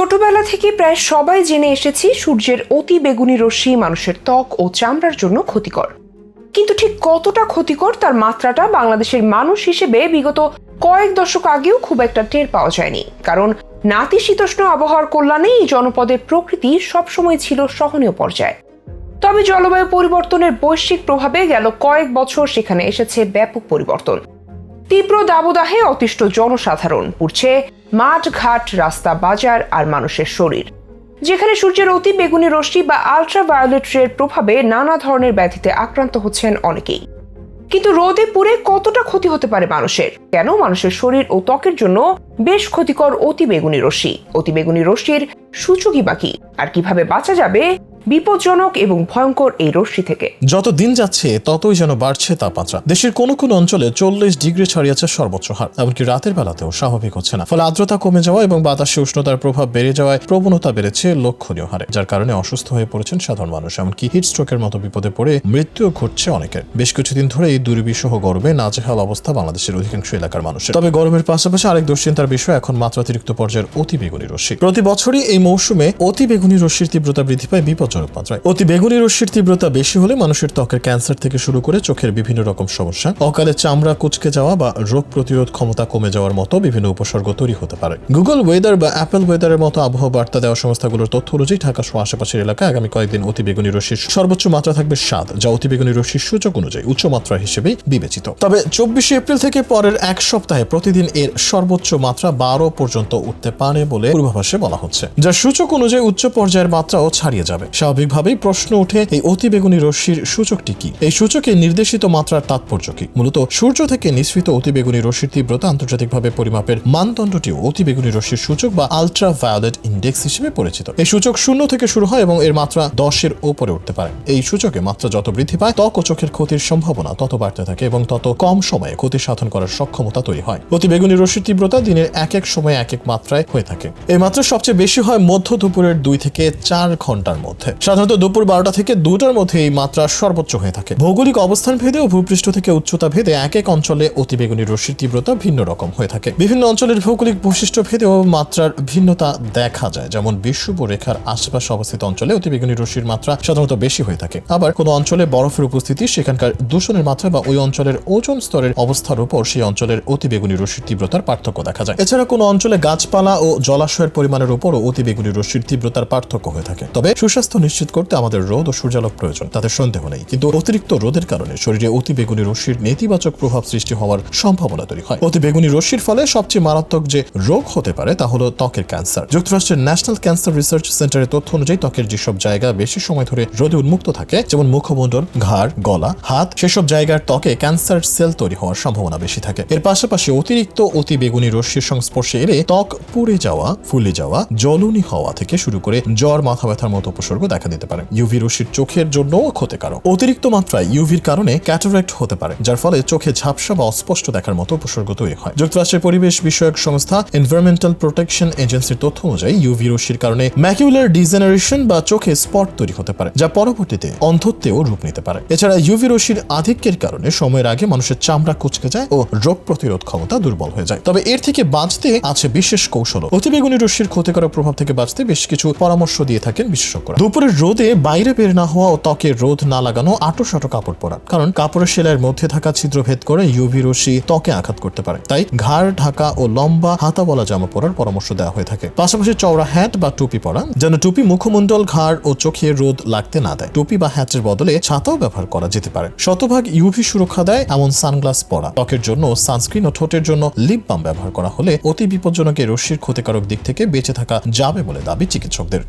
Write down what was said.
ছোটবেলা থেকে প্রায় সবাই জেনে এসেছি সূর্যের অতি বেগুনি রশ্মি মানুষের ত্বক ও চামড়ার জন্য ক্ষতিকর। কিন্তু ঠিক কতটা ক্ষতিকর তার মাত্রাটা বাংলাদেশের মানুষ হিসেবে বিগত কয়েক দশক আগেও খুব একটা টের পাওয়া যায়নি। কারণ নাতিশীতোষ্ণ আবহাওয়ার কল্যাণে এই জনপদের প্রকৃতি সবসময় ছিল সহনীয় পর্যায়ে। তবে জলবায়ু পরিবর্তনের বৈশ্বিক প্রভাবে গেল কয়েক বছর সেখানে এসেছে ব্যাপক পরিবর্তন। তীব্র দাবদাহে অতিষ্ঠ জনসাধারণ, পুড়ছে মাঠ ঘাট রাস্তা বাজার আর মানুষের শরীর। যেখানে সূর্যের অতি বেগুনি রশ্মি বা আলট্রাভায়োলেট রের প্রভাবে নানা ধরনের ব্যাধিতে আক্রান্ত হচ্ছেন অনেকেই। কিন্তু রোদে পুড়ে কতটা ক্ষতি হতে পারে মানুষের? কেন মানুষের শরীর ও ত্বকের জন্য বেশ ক্ষতিকর অতি বেগুনি রশ্মি? অতি বেগুনি রশ্মির সূচকই বাকি আর কীভাবে বাঁচা যাবে বিপজ্জনক এবং ভয়ঙ্কর এই রশ্মি থেকে। যত দিন যাচ্ছে, ততই যেন বাড়ছে তাপমাত্রা। দেশের কোনো কোনো অঞ্চলে চল্লিশ ডিগ্রি ছাড়িয়েছে সর্বোচ্চ হার। এমনকি রাতের বেলাতেও স্বাভাবিক হচ্ছে না। ফলে আর্দ্রতা কমে যাওয়া এবং বাতাসে উষ্ণতার প্রভাব বেড়ে যাওয়ায় প্রবণতা বেড়েছে লক্ষণীয় হারে, যার কারণে অসুস্থ হয়ে পড়েছেন সাধারণ মানুষ। এমনকি হিট স্ট্রোকের মতো বিপদে পড়ে মৃত্যুও ঘটছে অনেকের। বেশ কিছুদিন ধরে এই দুর্বিষহ গরমে নাজেহাল অবস্থা বাংলাদেশের অধিকাংশ এলাকার মানুষের। তবে গরমের পাশাপাশি আরেক দুশ্চিন্তার বিষয়, এখন মাত্রাতিরিক্ত পর্যায়ের অতি বেগুনি রশ্মি। প্রতি বছরই এই মৌসুমে অতি বেগুনি রশ্মির তীব্রতা বৃদ্ধি পায় বিপজ্জনক মাত্রায় অতি বেগুনি রশ্মির তীব্রতা বেশি হলে মানুষের ত্বকের ক্যান্সার থেকে শুরু করে চোখের বিভিন্ন রকম সমস্যা। অকালে চামড়া কুচকে যাওয়া বা রোগ প্রতিরোধ ক্ষমতা কমে যাওয়ার মতো বিভিন্ন উপসর্গ তৈরি হতে পারে। গুগল ওয়েদার বা অ্যাপেল ওয়েদারের মতো আবহাওয়া বার্তা দেওয়া সংস্থাগুলোর তথ্য অনুযায়ী ঢাকা সহ আশেপাশের এলাকায় আগামী কয়েকদিন অতি বেগুনি রশ্মির সর্বোচ্চ মাত্রা থাকবে সাত, যা অতি বেগুনি রশ্মির সূচক অনুযায়ী উচ্চ মাত্রা হিসেবে বিবেচিত। তবে চব্বিশে এপ্রিল থেকে পরের এক সপ্তাহে প্রতিদিন এর সর্বোচ্চ মাত্রা বারো পর্যন্ত উঠতে পারে বলে পূর্বাভাসে বলা হচ্ছে, যা সূচক অনুযায়ী উচ্চ পর্যায়ের মাত্রাও ছাড়িয়ে যাবে। স্বাভাবিকভাবেই প্রশ্ন উঠে এই অতি বেগুনি রশ্মির সূচকটি কি? এই সূচকে নির্দেশিত মাত্রার তাৎপর্য কি? মূলত সূর্য থেকে নিঃসৃত অতি বেগুনি রশ্মির তীব্রতা আন্তর্জাতিকভাবে পরিমাপের মানদণ্ডটিও অতি বেগুনি রশ্মির সূচক বা আলট্রা ভায়োলেট ইন্ডেক্স হিসেবে পরিচিত। এই সূচক শূন্য থেকে শুরু হয় এবং এর মাত্রা দশের ওপরে উঠতে পারে। এই সূচকে মাত্রা যত বৃদ্ধি পায় ত্বক ও চোখের ক্ষতির সম্ভাবনা তত বাড়তে থাকে এবং তত কম সময়ে ক্ষতি সাধন করার সক্ষমতা তৈরি হয়। অতি বেগুনি রশ্মির তীব্রতা দিনের এক এক সময়ে এক এক মাত্রায় হয়ে থাকে। এই মাত্রা সবচেয়ে বেশি হয় মধ্য দুপুরের দুই থেকে চার ঘণ্টার মধ্যে। সাধারণত দুপুর বারোটা থেকে দুটার মধ্যে এই মাত্রা সর্বোচ্চ হয়ে থাকে। ভৌগোলিক অবস্থান ভেদে ও ভূপৃষ্ঠ থেকে উচ্চতা ভেদে এক এক অঞ্চলে অতি বেগুনি রশ্মির তীব্রতা ভিন্ন রকম হয়ে থাকে। বিভিন্ন অঞ্চলের ভৌগোলিক বৈশিষ্ট্য ভেদেও মাত্রার ভিন্নতা দেখা যায়, যেমন বিশ্বব রেখার আশেপাশে অবস্থিত অঞ্চলে অতি বেগুনি রশ্মির মাত্রা সাধারণত বেশি হয়ে থাকে। আবার কোনো অঞ্চলে বরফের উপস্থিতি, সেখানকার দূষণের মাত্রা বা ওই অঞ্চলের ওজন স্তরের অবস্থার উপর সেই অঞ্চলের অতি বেগুনি রশ্মির তীব্রতার পার্থক্য দেখা যায়। এছাড়া কোনো অঞ্চলে গাছপালা ও জলাশয়ের পরিমাণের উপরও অতি বেগুনি রশ্মির তীব্রতার পার্থক্য হয়ে থাকে। তবে সুস্বাস্থ্য নিশ্চিত করতে আমাদের রোদ ও সূর্যালোক প্রয়োজন তাতে সন্দেহ নেই। কিন্তু অতিরিক্ত রোদের কারণে শরীরে অতি বেগুনি রশ্মির নেতিবাচক প্রভাব সৃষ্টি হওয়ার সম্ভাবনা তৈরি হয়। অতি বেগুনি রশ্মির ফলে সবচেয়ে মারাত্মক যে রোগ হতে পারে তা হলো ত্বকের ক্যান্সার। যুক্তরাষ্ট্রের ন্যাশনাল ক্যান্সার রিসার্চ সেন্টারের তথ্য অনুযায়ী ত্বকের যেসব জায়গা বেশি সময় ধরে রোদে উন্মুক্ত থাকে, যেমন মুখমণ্ডল, ঘাড়, গলা, হাত, সেসব জায়গার ত্বকে ক্যান্সার সেল তৈরি হওয়ার সম্ভাবনা বেশি থাকে। এর পাশাপাশি অতিরিক্ত অতি বেগুনি রশ্মির সংস্পর্শে এলে ত্বক পুড়ে যাওয়া, ফুলে যাওয়া, জ্বলনি হওয়া থেকে শুরু করে জ্বর, মাথা ব্যথার মতো উপসর্গ দেখা দিতে পারে। ইউভি রশ্মির চোখের জন্যও ক্ষতিকারক। অতিরিক্ত মাত্রায় ইউভির কারণে ক্যাটারেক্ট হতে পারে, যার ফলে চোখে ঝাপসা বা অস্পষ্ট দেখার মতো উপসর্গ তৈরি হয়। যুক্তরাষ্ট্রের পরিবেশ বিষয়ক সংস্থা এনভায়রনমেন্টাল প্রোটেকশন এজেন্সির তথ্য অনুযায়ী ইউভি রশ্মির কারণে ম্যাকিউলার ডিজেনারেশন বা চোখে স্পট তৈরি হতে পারে, যা পরবর্তীতে অন্ধত্বেও রূপ নিতে পারে। এছাড়া ইউভি রশ্মির আধিক্যের কারণে সময়ের আগে মানুষের চামড়া কুচকে যায় ও রোগ প্রতিরোধ ক্ষমতা দুর্বল হয়ে যায়। তবে এর থেকে বাঁচতে আছে বিশেষ কৌশল অতিবেগুনি রশ্মির ক্ষতিকারক প্রভাব থেকে বাঁচতে বেশ কিছু পরামর্শ দিয়ে থাকেন বিশেষজ্ঞরা। দুপুরের রোদে বাইরে বের না হওয়া ও ত্বকে রোদ না লাগানো আটো সাটো কাপড় পরা কারণ কাপড়ের সেলাইয়ের মধ্যে থাকা ছিদ্র ভেদ করে ইউভি রশ্মি ত্বকে আঘাত করতে পারে। তাই ঘাড়, ঢাকা ও লম্বা হাতা বলা জামা পরার পরামর্শ দেওয়া হয়ে থাকে। পাশাপাশি চওড়া হ্যাট বা টুপি পরা যেন টুপি মুখমণ্ডল, ঘাড় ও চোখে রোদ লাগতে না দেয়। টুপি বা হ্যাটের বদলে ছাতাও ব্যবহার করা যেতে পারে। শতভাগ ইউভি সুরক্ষা দেয় এমন সানগ্লাস পরা। ত্বকের জন্য সানস্ক্রিন ও ঠোঁটের জন্য লিপ বাম ব্যবহার করা হলে অতি বিপজ্জনক রশ্মির ক্ষতিকারক দিক থেকে বেঁচে থাকা যাবে বলে দাবি চিকিৎসকদের।